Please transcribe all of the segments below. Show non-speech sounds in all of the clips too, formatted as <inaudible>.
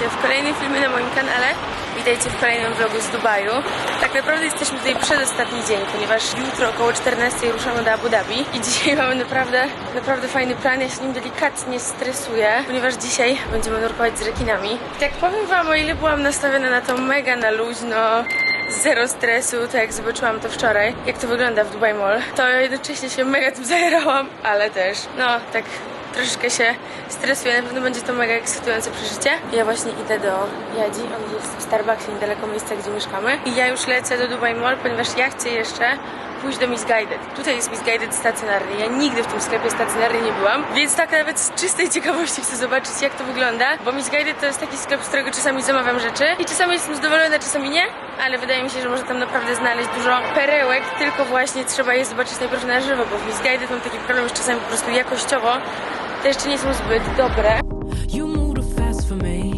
witajcie w kolejnym filmie na moim kanale. Witajcie w kolejnym vlogu z Dubaju. Tak naprawdę jesteśmy tutaj przedostatni dzień, ponieważ jutro około 14 ruszamy do Abu Dhabi i dzisiaj mamy naprawdę, naprawdę fajny plan. Ja się nim delikatnie stresuję, ponieważ dzisiaj będziemy nurkować z rekinami. Tak powiem wam, o ile byłam nastawiona na to mega na luźno, zero stresu, tak jak zobaczyłam to wczoraj, jak to wygląda w Dubai Mall, to jednocześnie się mega tym <laughs> zajerałam, ale też, no tak troszeczkę się stresuję, na pewno będzie to mega ekscytujące przeżycie. Ja właśnie idę do Jadzi, on jest w Starbucksie niedaleko miejsca, gdzie mieszkamy i ja już lecę do Dubai Mall, ponieważ ja chcę jeszcze pójść do Miss Guided. Tutaj jest Miss Guided stacjonarny. Ja nigdy w tym sklepie stacjonarny nie byłam, więc tak nawet z czystej <laughs> ciekawości chcę zobaczyć, jak to wygląda, bo Miss Guided to jest taki sklep, z którego czasami zamawiam rzeczy i czasami jestem zadowolona, czasami nie, ale wydaje mi się, że można tam naprawdę znaleźć dużo perełek, tylko właśnie trzeba je zobaczyć najpierw na żywo, bo w Miss Guided mam taki problem, że czasami po prostu jakościowo te jeszcze nie są zbyt dobre. You move too fast for me.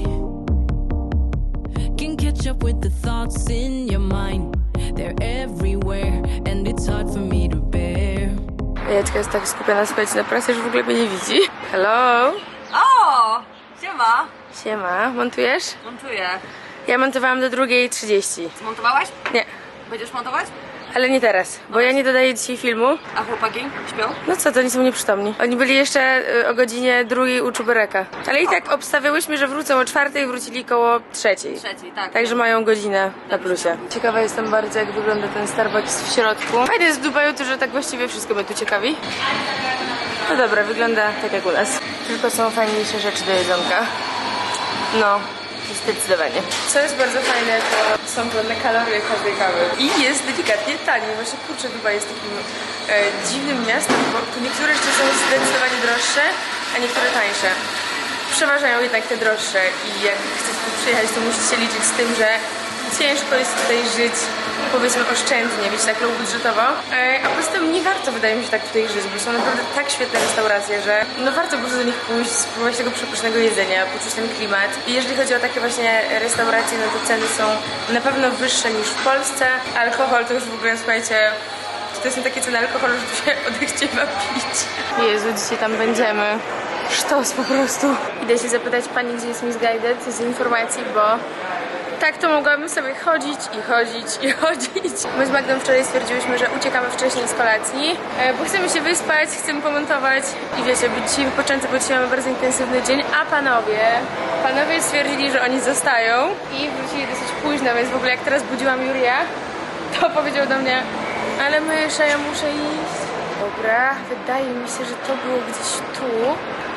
Can catch up with the thoughts in your mind. They're everywhere, and it's hard for me to bear. Jacka jest tak skupiona, słuchajcie, na pracy, że w ogóle mnie nie widzi. Hello! O! Siema! Siema, montujesz? Montuję. Ja montowałam do 2.30. Zmontowałaś? Nie, Będziesz montować? Ale nie teraz, bo ja nie dodaję dzisiaj filmu. A chłopaki śpią? No co, to oni są nieprzytomni. Oni byli jeszcze y, o godzinie drugiej u Czubereka. Ale i tak obstawiałyśmy, że wrócą o czwartej, wrócili koło trzeciej. Trzeciej, tak. Także mają godzinę na plusie. Ciekawa jestem bardzo, jak wygląda ten Starbucks w środku. Fajne jest w Dubaju to, że tak właściwie wszystko mnie tu ciekawi. No dobra, wygląda tak jak u nas. Tylko są fajniejsze rzeczy do jedzonka. No, zdecydowanie. Co jest bardzo fajne, to są pełne kalorie każdej kawy. I jest delikatnie taniej. Właśnie kurczę, Dubaj jest takim e, dziwnym miastem, bo niektóre rzeczy są zdecydowanie droższe, a niektóre tańsze. Przeważają jednak te droższe i jak chcecie tu przyjechać, to musicie liczyć z tym, że ciężko jest tutaj żyć, powiedzmy oszczędnie, być tak budżetowo. E, a poza tym nie warto, wydaje mi się, tak tutaj żyć, bo są naprawdę tak świetne restauracje, że no warto po prostu do nich pójść, spróbować tego przepysznego jedzenia, poczuć ten klimat. I jeżeli chodzi o takie właśnie restauracje, no to ceny są na pewno wyższe niż w Polsce. Alkohol to już w ogóle, słuchajcie, to są takie ceny alkoholu, że tu się <laughs> odechciewa pić. Jezu, dzisiaj tam będziemy. Sztos po prostu. Idę się zapytać pani, gdzie jest Miss Guided z informacji, bo tak to mogłabym sobie chodzić i chodzić i <laughs> chodzić. My z Magdą wczoraj stwierdziłyśmy, że uciekamy wcześniej z kolacji, e, bo chcemy się wyspać, chcemy pomontować i wiecie, być dzisiaj wypoczęty, bo dzisiaj mamy bardzo intensywny dzień, a panowie, panowie stwierdzili, że oni zostają i wrócili dosyć późno, więc w ogóle jak teraz budziłam Juria, to powiedział do mnie, ale mysza, ja muszę iść. Dobra, wydaje mi się, że to było gdzieś tu.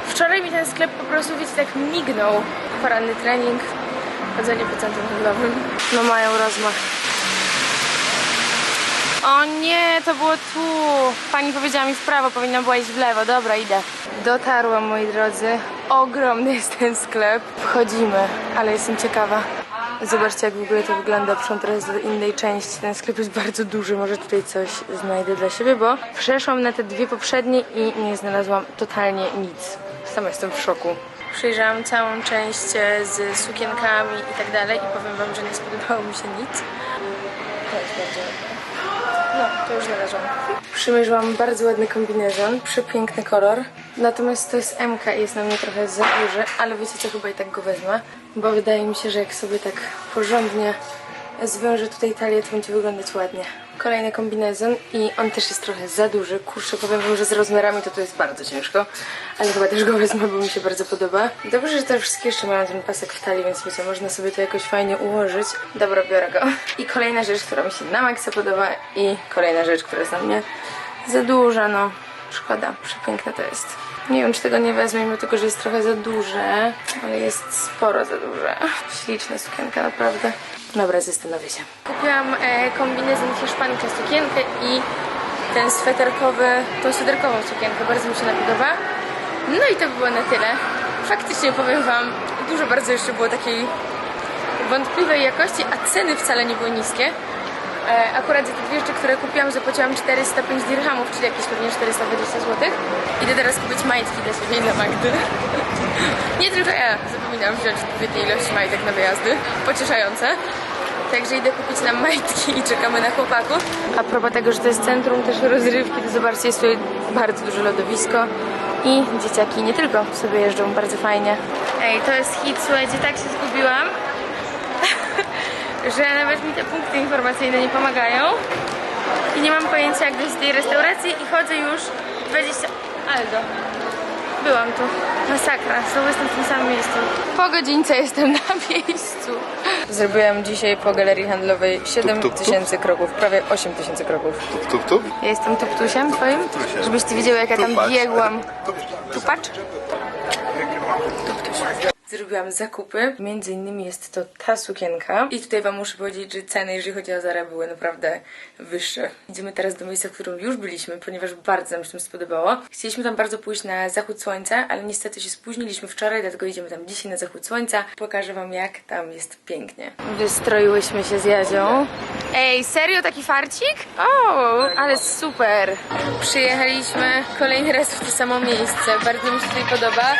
Wczoraj mi ten sklep po prostu, wiecie, tak mignął. Poranny trening, chodzenie po centrum handlowym. No mają rozmach. O nie, to było tu. Pani powiedziała mi w prawo, powinna była iść w lewo. Dobra, idę. Dotarłam, moi drodzy. Ogromny jest ten sklep. Wchodzimy, ale jestem ciekawa. Zobaczcie, jak w ogóle to wygląda. Przyszłam teraz do innej części. Ten sklep jest bardzo duży. Może tutaj coś znajdę dla siebie, bo przeszłam na te dwie poprzednie i nie znalazłam totalnie nic. Sama jestem w szoku. Przejrzałam całą część e, z sukienkami i tak dalej i powiem wam, że nie spodobało mi się nic. To jest bardzo ładne. No, to już znalazłam. Przymierzyłam bardzo ładny kombinezon, przepiękny kolor. Natomiast to jest MK i jest na mnie trochę za duży, ale wiecie co, chyba i tak go wezmę. Bo wydaje mi się, że jak sobie tak porządnie zwiążę tutaj talię, to będzie wyglądać ładnie. Kolejny kombinezon i on też jest trochę za duży. Kurczę, powiem wam, że z rozmiarami to tu jest bardzo ciężko, ale chyba też go wezmę, bo mi się bardzo podoba. Dobrze, że te wszystkie jeszcze mają ten pasek w talii, więc myślę, można sobie to jakoś fajnie ułożyć. Dobra, biorę go. I kolejna rzecz, która mi się na maksa podoba i kolejna rzecz, która jest na mnie za duża, no. Szkoda, przepiękne to jest. Nie wiem, czy tego nie wezmę, mimo tego, że jest trochę za duże, ale jest sporo za duże. Śliczna sukienka, naprawdę. Dobra, zastanowię się. Kupiłam e, kombinezon hiszpankę sukienkę i ten sweterkowy, tą sweterkową sukienkę. Bardzo mi się ona podoba. No i to by było na tyle. Faktycznie powiem wam, dużo bardzo jeszcze było takiej wątpliwej jakości, a ceny wcale nie były niskie. E, akurat za te dwie rzeczy, które kupiłam, zapłaciłam 405 dirhamów, czyli jakieś pewnie 420 zł. Idę teraz kupić majtki dla siebie i dla Magdy. <laughs> Nie tylko ja zapominam wziąć odpowiedniej ilości majtek na wyjazdy. Pocieszające. Także idę kupić nam majtki i czekamy na chłopaków. A propos tego, że to jest centrum też rozrywki, to zobaczcie, jest tutaj bardzo duże lodowisko i dzieciaki nie tylko sobie jeżdżą bardzo fajnie. Ej, to jest hit, słuchajcie, tak się zgubiłam, że nawet mi te punkty informacyjne nie pomagają. I nie mam pojęcia jak dojść do tej restauracji i chodzę już 20... Aldo. Byłam tu. Masakra. Znowu jestem w tym samym miejscu. Po godzince jestem na <laughs> miejscu. Zrobiłam dzisiaj po galerii handlowej 7 Tup, tup, tup. tysięcy kroków. Prawie 8 tysięcy kroków. Tup, tup, tup. Ja jestem tuptusiem twoim? Żebyś ty widział jak ja tam Tupacz. biegłam. Tup. Tupacz? Zrobiłam zakupy. Między innymi jest to ta sukienka. I tutaj wam muszę powiedzieć, że ceny, jeżeli chodzi o Zara, były naprawdę wyższe. Idziemy teraz do miejsca, w którym już byliśmy, ponieważ bardzo nam się tam spodobało. Chcieliśmy tam bardzo pójść na zachód słońca, ale niestety się spóźniliśmy wczoraj, dlatego idziemy tam dzisiaj na zachód słońca. Pokażę wam, jak tam jest pięknie. Wystroiłyśmy się z Jadzią. Ej, serio taki farcik? O, ale super. Przyjechaliśmy kolejny raz w to samo miejsce. Bardzo mi się tutaj podoba.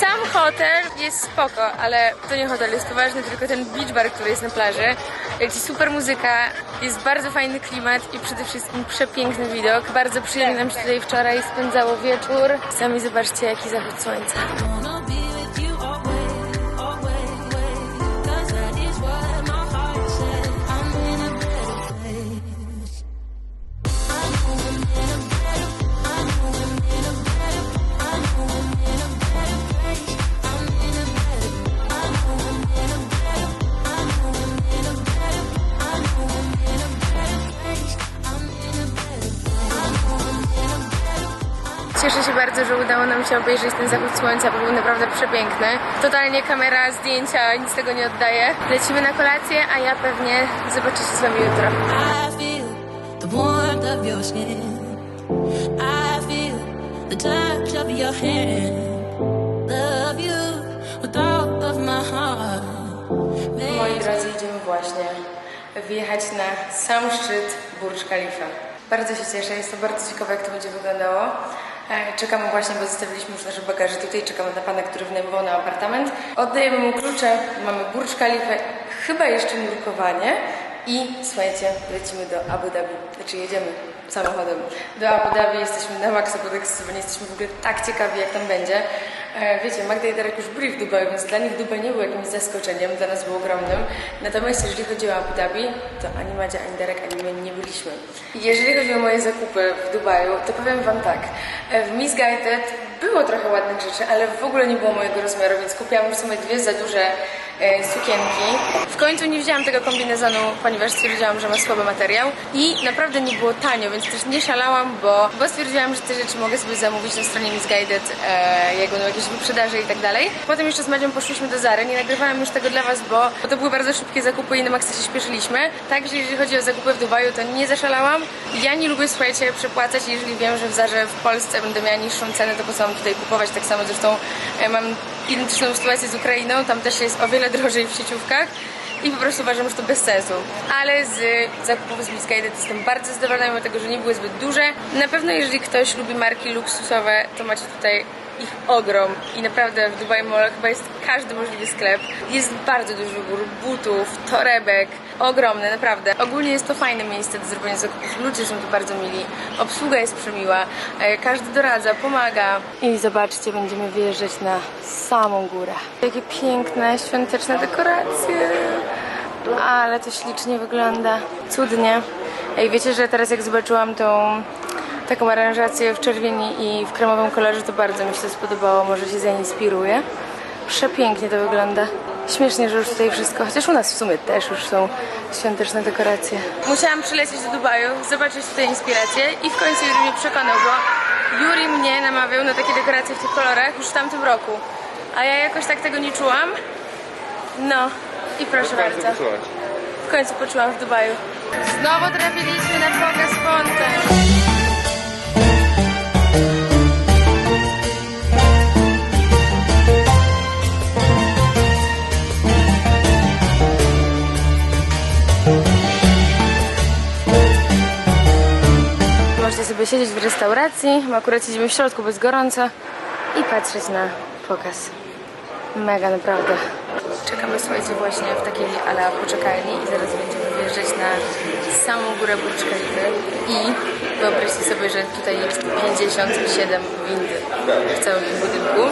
Sam hotel jest spoko, ale to nie hotel jest poważny, tylko ten beach bar, który jest na plaży. Leci super muzyka, jest bardzo fajny klimat i przede wszystkim przepiękny widok. Bardzo przyjemnie nam się tutaj wczoraj spędzało wieczór. Sami zobaczcie, jaki zachód słońca. Cieszę się bardzo, że udało nam się obejrzeć ten zachód słońca, bo był naprawdę przepiękny. Totalnie kamera, zdjęcia, nic tego nie oddaje. Lecimy na kolację, a ja pewnie zobaczę się z wami jutro. Moi drodzy, idziemy właśnie wyjechać na sam szczyt Burj Khalifa. Bardzo się cieszę, jestem bardzo ciekawa, jak to będzie wyglądało. E, Czekamy właśnie, bo zostawiliśmy już nasze bagaże tutaj, czekamy na pana, który wynajmował nam apartament. Oddajemy mu klucze, mamy Burj Khalifa, chyba jeszcze nurkowanie i słuchajcie, lecimy do Abu Dhabi, znaczy jedziemy samochodem do Abu Dhabi, jesteśmy na maksa podekscytowani, jesteśmy w ogóle tak ciekawi, jak tam będzie. E, Wiecie, Magda i Darek już byli w Dubaju, więc dla nich Dubaj nie był jakimś zaskoczeniem, dla nas był ogromnym. Natomiast jeżeli chodzi o Abu Dhabi, to ani Madzia, ani Darek, ani my nie byliśmy. Jeżeli chodzi o moje zakupy w Dubaju, to powiem Wam tak. E, W Misguided było trochę ładnych rzeczy, ale w ogóle nie było mojego rozmiaru, więc kupiłam w sumie dwie za duże sukienki. W końcu nie wzięłam tego kombinezonu, ponieważ stwierdziłam, że ma słaby materiał i naprawdę nie było tanio, więc też nie szalałam, bo, bo stwierdziłam, że te rzeczy mogę sobie zamówić na stronie Misguided, e, jak będą jakieś wyprzedaże i tak dalej. Potem jeszcze z Madzią poszliśmy do Zary, nie nagrywałam już tego dla Was, bo, bo to były bardzo szybkie zakupy i na maksa się śpieszyliśmy. Także jeżeli chodzi o zakupy w Dubaju, to nie zaszalałam. Ja nie lubię, słuchajcie, przepłacać, jeżeli wiem, że w Zarze w Polsce będę miała niższą cenę, to po co mam tutaj kupować, tak samo zresztą e, mam identyczną sytuację z Ukrainą, tam też jest o wiele drożej w sieciówkach i po prostu uważam, że to bez sensu. Ale z zakupów z Blitzguided jestem bardzo zadowolona, mimo tego, że nie były zbyt duże. Na pewno jeżeli ktoś lubi marki luksusowe, to macie tutaj ich ogrom i naprawdę w Dubai Mall chyba jest każdy możliwy sklep. Jest bardzo duży wybór butów, torebek, ogromny, naprawdę. Ogólnie jest to fajne miejsce do zrobienia zakupów. Ludzie są tu bardzo mili, obsługa jest przemiła, e, każdy doradza, pomaga. I zobaczcie, będziemy wyjeżdżać na samą górę. Jakie piękne, świąteczne dekoracje. Ale to ślicznie wygląda. Cudnie. Ej, wiecie, że teraz jak zobaczyłam tą taką aranżację w czerwieni i w kremowym kolorze, to bardzo mi się to spodobało. Może się zainspiruję. Przepięknie to wygląda. Śmiesznie, że już tutaj wszystko, chociaż u nas w sumie też już są świąteczne dekoracje. Musiałam przylecieć do Dubaju, zobaczyć tutaj inspirację i w końcu Juri mnie przekonał, bo Juri mnie namawiał na takie dekoracje w tych kolorach już w tamtym roku. A ja jakoś tak tego nie czułam. No i proszę bardzo. W końcu poczułam w Dubaju. Znowu trafiliśmy na pokaz Fontaine. Sobie siedzieć w restauracji, my akurat siedzimy w środku, bo jest gorąco i patrzeć na pokaz. Mega naprawdę. Czekamy, słuchajcie, właśnie w takiej ala poczekalni i zaraz będziemy wjeżdżać na samą górę Burcz i wyobraźcie sobie, że tutaj jest 57 windy w całym tym budynku,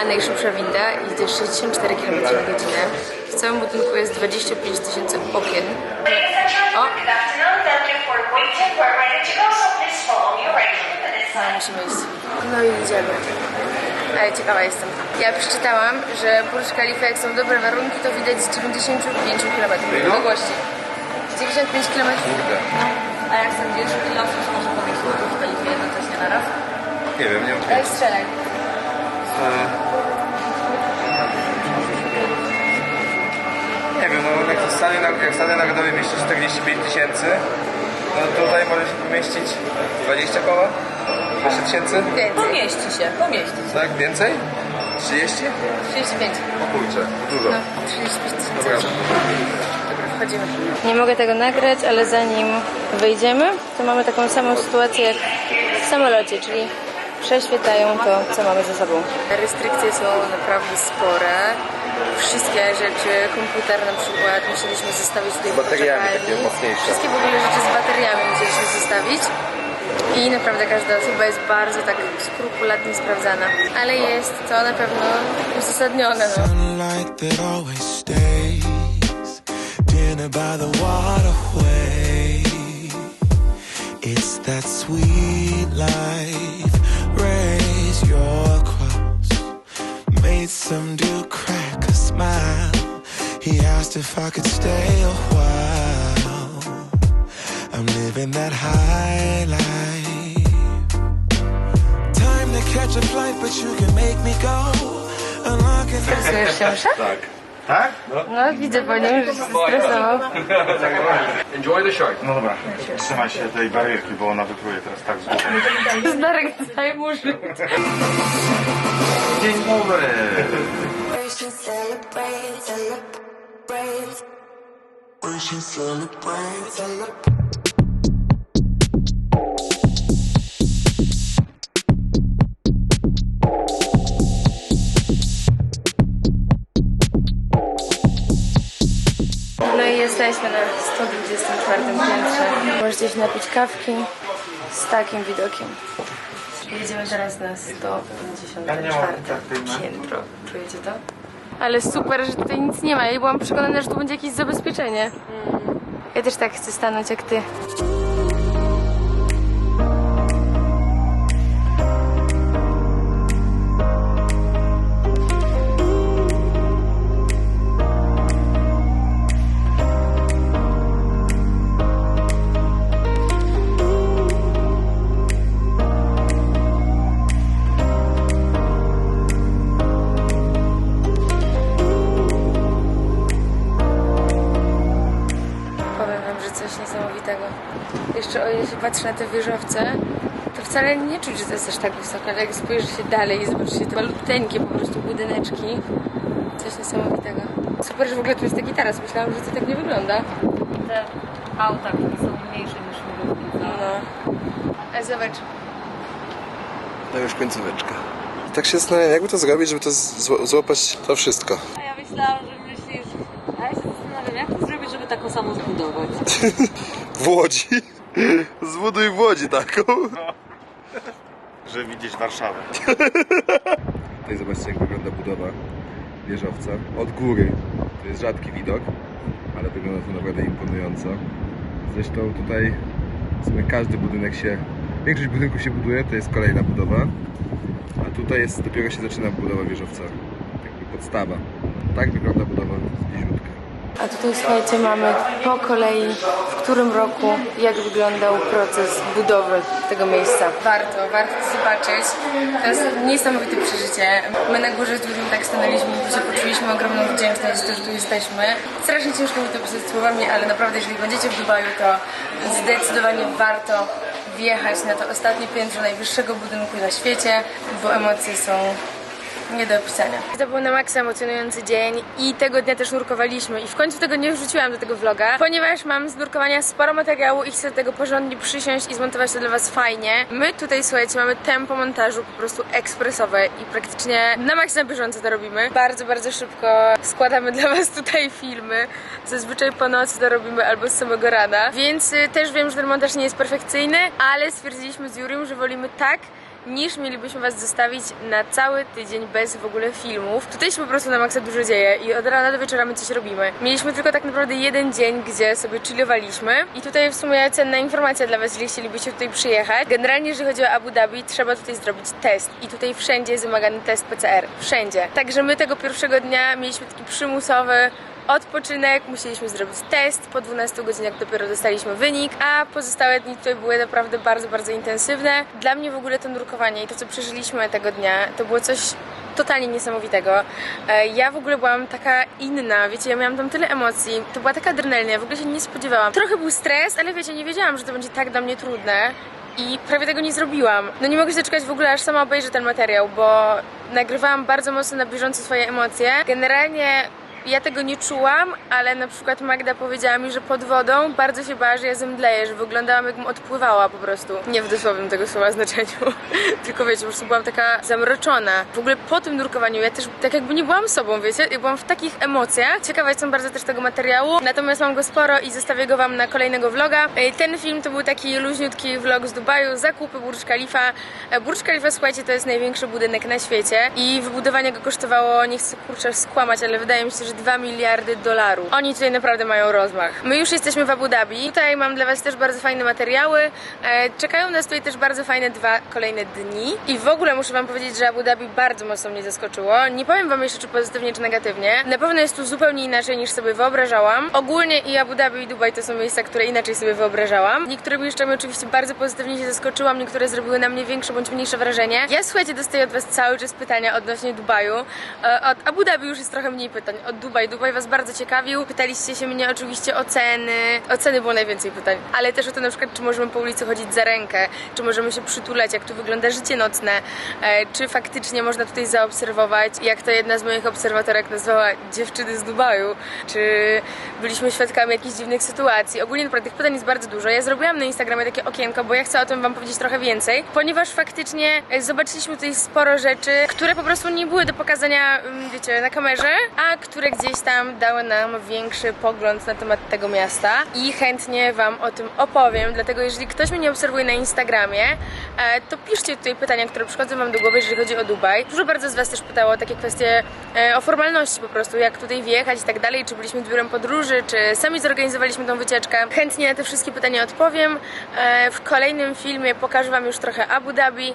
a najszybsza winda idzie 64 km na godzinę. W całym budynku jest 25 tysięcy okien. O, no, musimy iść. No i idziemy. Ale ciekawa jestem. Ja przeczytałam, że Burcz Khalifa, jak są dobre warunki, to widać z 95 km długości. 95 km. A jak sądzisz, ile osób może powiesić w kalifie jednocześnie na raz? Nie wiem, nie mam Ej, strzelaj. Nie wiem, no jak w stanie, na- jak w stanie narodowej mieści 45 tysięcy, no tutaj może się pomieścić 20 koła? 20 tysięcy? Pomieści się, pomieści się. Tak? Więcej? 30? 35. O kurczę, dużo. No, 35 tysięcy. Dobra. Dobra, wchodzimy. Nie mogę tego nagrać, ale zanim wyjdziemy, to mamy taką samą sytuację jak w samolocie, czyli prześwietlają to, co mamy ze sobą. Restrykcje są naprawdę spore. Wszystkie rzeczy, komputer na przykład, musieliśmy zostawić tutaj Z bateriami takie mocniejsze. Wszystkie w ogóle rzeczy z bateriami musieliśmy zostawić. I naprawdę każda osoba jest bardzo tak skrupulatnie sprawdzana. Ale jest to na pewno uzasadnione. No. Smile. He asked if I could stay a while. I'm living that high life. Time to catch a flight, but you can make me go. Unlocking the Stresujesz się, Mysza? Tak. Tak? No. No, widzę po nim, że się stresował. Enjoy the show. No dobra, trzymaj się tej barierki, bo ona wypluje teraz tak z góry. Zdarek cały murzy. Dzień dobry! Celebration, celebrate. No jesteśmy na 124 piętrze. Możecie się napić kawki z takim widokiem. Jedziemy teraz na 154 piętro. Czujecie to? Ale super, że tutaj nic nie ma. Ja byłam przekonana, że tu będzie jakieś zabezpieczenie. Ja też tak chcę stanąć jak ty. Niesamowitego. Jeszcze o ile się patrzy na te wieżowce, to wcale nie czuć, że to jest aż tak wysoko, ale jak spojrzy się dalej i zobaczy się te maluteńkie po prostu budyneczki, coś niesamowitego. Super, że w ogóle tu jest taki taras. Myślałam, że to tak nie wygląda. Te auta, które są mniejsze niż mrówki. No. A zobacz, No już końcóweczka. I tak się zastanawiam, jakby to zrobić, żeby to zł- złapać to wszystko. A ja myślałam, że myślisz... A ja się zastanawiam, jak to zrobić, żeby taką samą zbudować. W Łodzi. Zbuduj w Łodzi taką. Że widzieć Warszawę. Tutaj zobaczcie jak wygląda budowa wieżowca. Od góry. To jest rzadki widok, ale wygląda to naprawdę imponująco. Zresztą tutaj w sumie każdy budynek się... Większość budynków się buduje, to jest kolejna budowa. A tutaj jest, dopiero się zaczyna budowa wieżowca. Jakby podstawa. Tak wygląda budowa z. A tutaj słuchajcie, mamy po kolei, w którym roku, jak wyglądał proces budowy tego miejsca. Warto, warto to zobaczyć. To jest niesamowite przeżycie. My na górze z Dudem tak stanęliśmy poczuliśmy ogromną wdzięczność że tu jesteśmy. Strasznie ciężko mi to pisać słowami, ale naprawdę, jeżeli będziecie w Dubaju, to zdecydowanie warto wjechać na to ostatnie piętro najwyższego budynku na świecie, bo emocje są nie do opisania. To był na maksa emocjonujący dzień i tego dnia też nurkowaliśmy i w końcu tego nie wrzuciłam do tego vloga, ponieważ mam z nurkowania sporo materiału i chcę do tego porządnie przysiąść i zmontować to dla was fajnie. My tutaj, słuchajcie, mamy tempo montażu po prostu ekspresowe i praktycznie na maksa bieżąco to robimy. Bardzo, bardzo szybko składamy dla was tutaj filmy. Zazwyczaj po nocy to robimy albo z samego rana, więc y, też wiem, że ten montaż nie jest perfekcyjny, ale stwierdziliśmy z Jurym, że wolimy tak, niż mielibyśmy was zostawić na cały tydzień bez w ogóle filmów. Tutaj się po prostu na maksa dużo dzieje i od rana do wieczora my coś robimy. Mieliśmy tylko tak naprawdę jeden dzień, gdzie sobie chillowaliśmy i tutaj w sumie cenna informacja dla was, jeżeli chcielibyście tutaj przyjechać. Generalnie jeżeli chodzi o Abu Dhabi, trzeba tutaj zrobić test i tutaj wszędzie jest wymagany test PCR. Wszędzie. Także my tego pierwszego dnia mieliśmy taki przymusowy odpoczynek, musieliśmy zrobić test, po 12 godzinach dopiero dostaliśmy wynik, a pozostałe dni tutaj były naprawdę bardzo, bardzo intensywne. Dla mnie w ogóle to nurkowanie i to, co przeżyliśmy tego dnia, to było coś totalnie niesamowitego. E, Ja w ogóle byłam taka inna, wiecie, ja miałam tam tyle emocji, to była taka adrenalina, w ogóle się nie spodziewałam. Trochę był stres, ale wiecie, nie wiedziałam, że to będzie tak dla mnie trudne i prawie tego nie zrobiłam. No nie mogę się doczekać w ogóle, aż sama obejrzę ten materiał, bo nagrywałam bardzo mocno na bieżąco swoje emocje. Generalnie ja tego nie czułam, ale na przykład Magda powiedziała mi, że pod wodą bardzo się bała, że ja zemdleję, że wyglądałam jakbym odpływała po prostu. Nie w dosłownym tego słowa <laughs> znaczeniu, tylko wiecie, po prostu byłam taka zamroczona. W ogóle po tym nurkowaniu ja też tak jakby nie byłam sobą, wiecie? Ja byłam w takich emocjach. Ciekawa jestem bardzo też tego materiału, natomiast mam go sporo i zostawię go wam na kolejnego vloga. E, Ten film to był taki luźniutki vlog z Dubaju, zakupy Burj Khalifa. E, Burj Khalifa, słuchajcie, to jest największy budynek na świecie i wybudowanie go kosztowało, nie chcę kurczę skłamać, ale wydaje mi się, że 2 miliardy dolarów. Oni tutaj naprawdę mają rozmach. My już jesteśmy w Abu Dhabi. Tutaj mam dla was też bardzo fajne materiały. E, Czekają nas tutaj też bardzo fajne dwa kolejne dni. I w ogóle muszę wam powiedzieć, że Abu Dhabi bardzo mocno mnie zaskoczyło. Nie powiem wam jeszcze, czy pozytywnie, czy negatywnie. Na pewno jest tu zupełnie inaczej niż sobie wyobrażałam. Ogólnie i Abu Dhabi i Dubaj to są miejsca, które inaczej sobie wyobrażałam. Niektórymi rzeczami oczywiście bardzo pozytywnie się zaskoczyłam, niektóre zrobiły na mnie większe bądź mniejsze wrażenie. Ja słuchajcie, dostaję od was cały czas pytania odnośnie Dubaju. E, Od Abu Dhabi już jest trochę mniej pytań. Od Dubaj. Dubaj was bardzo ciekawił. Pytaliście się mnie oczywiście o ceny. O ceny było najwięcej pytań. Ale też o to na przykład, czy możemy po ulicy chodzić za rękę, czy możemy się przytulać, jak tu wygląda życie nocne, e, czy faktycznie można tutaj zaobserwować, jak to jedna z moich obserwatorek nazwała dziewczyny z Dubaju, czy byliśmy świadkami jakichś dziwnych sytuacji. Ogólnie naprawdę tych pytań jest bardzo dużo. Ja zrobiłam na Instagramie takie okienko, bo ja chcę o tym wam powiedzieć trochę więcej, ponieważ faktycznie e, zobaczyliśmy tutaj sporo rzeczy, które po prostu nie były do pokazania, mm, wiecie, na kamerze, a które gdzieś tam dały nam większy pogląd na temat tego miasta i chętnie wam o tym opowiem, dlatego jeżeli ktoś mnie nie obserwuje na Instagramie, e, to piszcie tutaj pytania, które przychodzą wam do głowy, jeżeli chodzi o Dubaj. Dużo bardzo z was też pytało o takie kwestie e, o formalności po prostu, jak tutaj wyjechać i tak dalej, czy byliśmy z biurem podróży, czy sami zorganizowaliśmy tą wycieczkę. Chętnie na te wszystkie pytania odpowiem. E, W kolejnym filmie pokażę wam już trochę Abu Dhabi,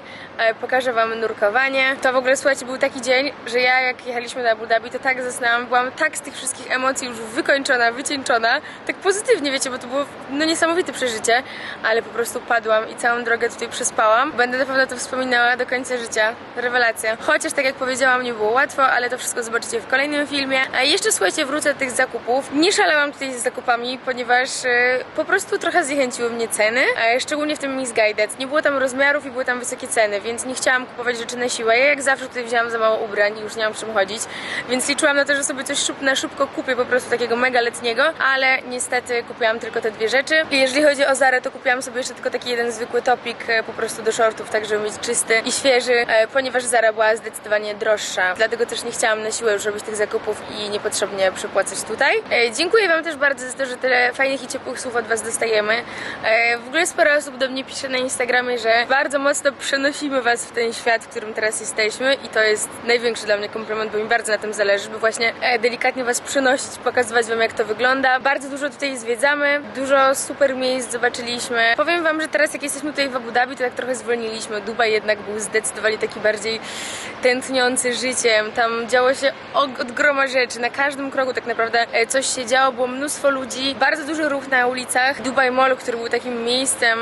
pokażę wam nurkowanie. To w ogóle, słuchajcie, był taki dzień, że ja jak jechaliśmy do Abu Dhabi, to tak zasnęłam, byłam tak z tych wszystkich emocji już wykończona, wycieńczona, tak pozytywnie, wiecie, bo to było no niesamowite przeżycie, ale po prostu padłam i całą drogę tutaj przespałam. Będę na pewno to wspominała do końca życia. Rewelacja. Chociaż tak jak powiedziałam, nie było łatwo, ale to wszystko zobaczycie w kolejnym filmie. A jeszcze słuchajcie, wrócę do tych zakupów. Nie szalałam tutaj z zakupami, ponieważ e, po prostu trochę zniechęciły mnie ceny, e, szczególnie w tym Misguided. Nie było tam rozmiarów i były tam wysokie ceny, więc nie chciałam kupować rzeczy na siłę. Ja jak zawsze tutaj wzięłam za mało ubrań i już nie mam czym chodzić, więc liczyłam na to, że sobie coś szup, na szybko kupię po prostu takiego mega letniego, ale niestety kupiłam tylko te dwie rzeczy. Jeżeli chodzi o Zarę, to kupiłam sobie jeszcze tylko taki jeden zwykły topik e, po prostu do shortów, tak żeby mieć czysty i świeży, e, ponieważ Zara była zdecydowanie droższa. Dlatego też nie chciałam na siłę już robić tych zakupów i niepotrzebnie przepłacać tutaj. E, Dziękuję Wam też bardzo za to, że tyle fajnych i ciepłych słów od Was dostajemy. W ogóle sporo osób do mnie pisze na Instagramie, że bardzo mocno przenosimy Was w ten świat, w którym teraz jesteśmy i to jest największy dla mnie komplement, bo mi bardzo na tym zależy, żeby właśnie delikatnie Was przenosić, pokazywać Wam jak to wygląda. Bardzo dużo tutaj zwiedzamy, dużo super miejsc zobaczyliśmy. Powiem Wam, że teraz jak jesteśmy tutaj w Abu Dhabi, to tak trochę zwolniliśmy. Dubaj jednak był zdecydowanie taki bardziej tętniący życiem. Tam działo się od groma rzeczy. Na każdym kroku tak naprawdę e, coś się działo, było mnóstwo ludzi, bardzo duży ruch na ulicach. Dubai Mall, który był takim miejscem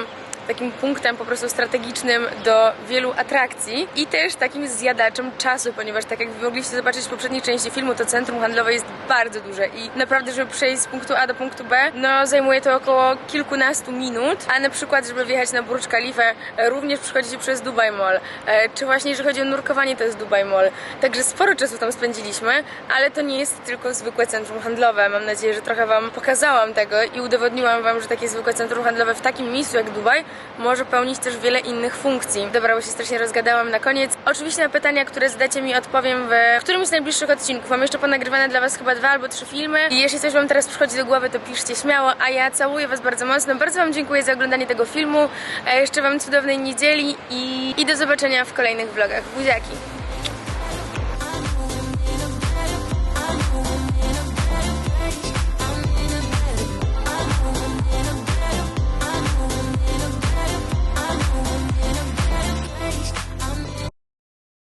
takim punktem po prostu strategicznym do wielu atrakcji i też takim zjadaczem czasu, ponieważ tak jak mogliście zobaczyć w poprzedniej części filmu, to centrum handlowe jest bardzo duże i naprawdę, żeby przejść z punktu A do punktu B, no zajmuje to około kilkunastu minut, a na przykład, żeby wjechać na Burj Khalifa, e, również przychodzicie przez Dubai Mall, e, czy właśnie jeżeli chodzi o nurkowanie, to jest Dubai Mall. Także sporo czasu tam spędziliśmy, ale to nie jest tylko zwykłe centrum handlowe. Mam nadzieję, że trochę Wam pokazałam tego i udowodniłam Wam, że takie zwykłe centrum handlowe w takim miejscu jak Dubaj może pełnić też wiele innych funkcji. Dobra, bo się strasznie rozgadałam na koniec. Oczywiście na pytania, które zadacie mi odpowiem w którymś z najbliższych odcinków. Mam jeszcze ponagrywane dla Was chyba dwa albo trzy filmy i jeśli coś Wam teraz przychodzi do głowy, to piszcie śmiało, a ja całuję Was bardzo mocno. Bardzo Wam dziękuję za oglądanie tego filmu. Jeszcze Wam cudownej niedzieli i, i do zobaczenia w kolejnych vlogach. Buziaki!